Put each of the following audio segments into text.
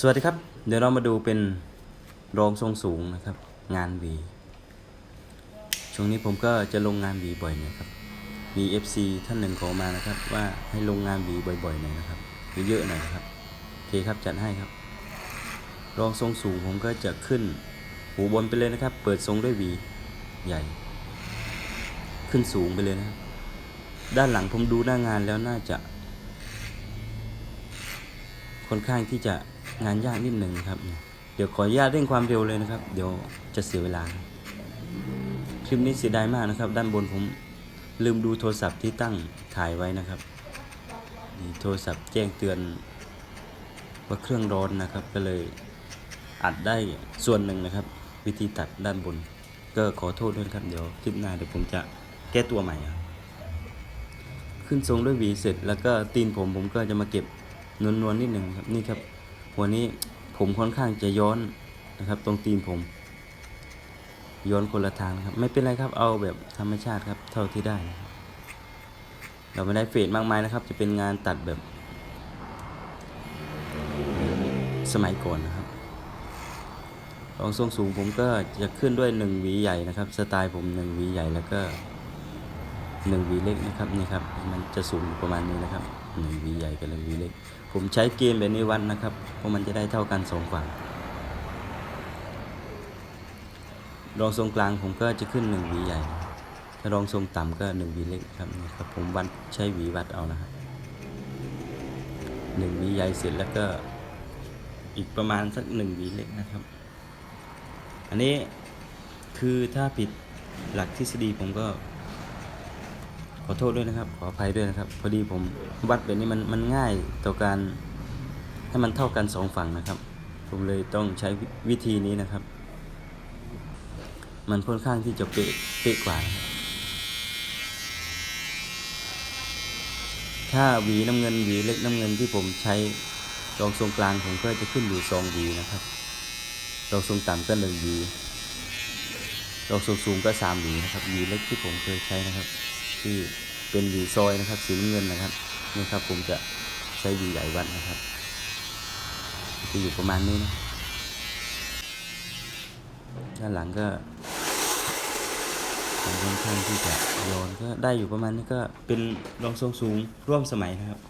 สวัสดีครับ เดี๋ยวเรามาดูเป็นรองทรงสูงนะครับ งานหวีช่วงนี้ผมก็จะลงงานหวีบ่อยหน่อยครับ มี FC ท่านหนึ่งขอมานะครับ ว่าให้ลงงานหวีบ่อยๆหน่อยนะครับเยอะๆหน่อยนะครับโอเคครับจัดให้ครับ รองทรงสูงผมก็จะขึ้นหูบนไปเลยนะครับ เปิดทรงด้วยหวีใหญ่ ขึ้นสูงไปเลยนะครับด้านหลังผมดูหน้างานแล้วน่าจะค่อนข้างที่จะ งานยากนิดหนึ่งครับ เดี๋ยวขออนุญาตเร่งความเร็วเลยนะครับ เดี๋ยวจะเสียเวลา คลิปนี้เสียดายมากนะครับ ด้านบนผมลืมดูโทรศัพท์ที่ตั้งถ่ายไว้นะครับนี่โทรศัพท์แจ้งเตือนว่าเครื่องร้อนนะครับ ก็เลยอัดได้ส่วนหนึ่งนะครับ วิธีตัดด้านบน ก็ขอโทษด้วยครับเดี๋ยวคลิปหน้าเดี๋ยวผมจะแก้ตัวใหม่ครับขึ้นทรงด้วยหวีเสร็จแล้วก็ตีนผมผมก็จะมาเก็บนวลๆนิดหนึ่งครับนี่ครับ หัวนี้ผมค่อนข้างจะย้อนนะครับ ตรงตีนผม ย้อนคนละทางนะครับ ไม่เป็นไรครับเอาแบบธรรมชาติครับ เท่าที่ได้ เราไม่ได้เฟดมากมายนะครับ จะเป็นงานตัดแบบ สมัยก่อนนะครับรองทรงสูงผมก็จะขึ้นด้วยหนึ่งหวีใหญ่นะครับ สไตล์ผมหนึ่งหวีใหญ่แล้วก็หนึ่งหวีเล็กนะครับนี่ครับ มันจะสูงประมาณนี้นะครับ หนึ่งวีใหญ่กับหนึ่งวีเล็ก ผมใช้เกมแบบนี้วัดนะครับ เพราะมันจะได้เท่ากันสองฝั่งรองทรงกลางผมก็จะขึ้นหนึ่งวีใหญ่ ถ้ารองทรงต่ำก็หนึ่งวีเล็กครับครับผมวัดใช้วีวัดเอานะครับหนึ่งวีใหญ่เสร็จแล้วก็อีกประมาณสักหนึ่งวีเล็กนะครับ อันนี้คือถ้าผิดหลักทฤษฎีผมก็ ขอโทษด้วยนะครับ ขออภัยด้วยนะครับ พอดีผมวัดแบบนี้มันมันง่ายต่อการให้มันเท่ากันสองฝั่งนะครับ ผมเลยต้องใช้วิธีนี้นะครับ มันค่อนข้างที่จะเป๊ะเป๊ะกว่า ถ้าหวีน้ำเงินหวีเล็กน้ำเงินที่ผมใช้รองทรงกลางผมก็จะขึ้นอยู่สองหวีนะครับรองทรงต่ำก็หนึ่งหวีรองทรงสูงก็สามหวีนะครับหวีเล็กที่ผมเคยใช้นะครับ ที่เป็นหวีซอยนะครับสีน้ำเงินนะครับนี่ครับผมจะใช้หวีใหญ่วัดนะครับจะอยู่ประมาณนี้นะด้านหลังก็ค่อนข้างที่จะโยนก็ได้อยู่ประมาณนี้ก็เป็นรองทรงสูงร่วมสมัยนะครับ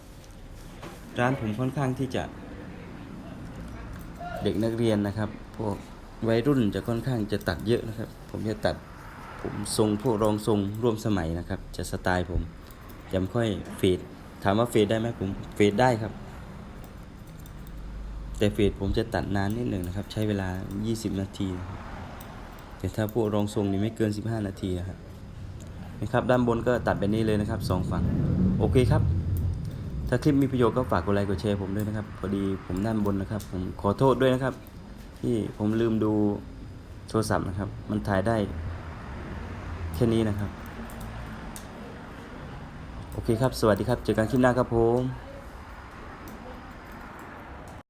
ร้านผมค่อนข้างที่จะ เด็กนักเรียนนะครับ พวกวัยรุ่นจะค่อนข้างจะตัดเยอะนะครับ ผมจะตัด ผมทรงพวกรองทรงร่วมสมัยนะครับ จะสไตล์ผมจะไม่ค่อยเฟดถามว่าเฟดได้ไหมผมเฟดได้ครับ แต่เฟดผมจะตัดนานนิดหนึ่งนะครับ ใช้เวลา 20 นาทีนะครับแต่ถ้าพวกรองทรงนี่ไม่เกิน 15 นาทีอะครับนะครับด้านบนก็ตัดแบบนี้เลยนะครับสองฝั่งโอเคครับ ถ้าคลิปมีประโยชน์ก็ฝากกดไลค์กดแชร์ผมด้วยนะครับ พอดีผมด้านบนนะครับ ผมขอโทษด้วยนะครับ ที่ผมลืมดูโทรศัพท์นะครับ มันถ่ายได้ แค่นี้นะครับ โอเคครับ สวัสดีครับ เจอกันคลิปหน้าครับผม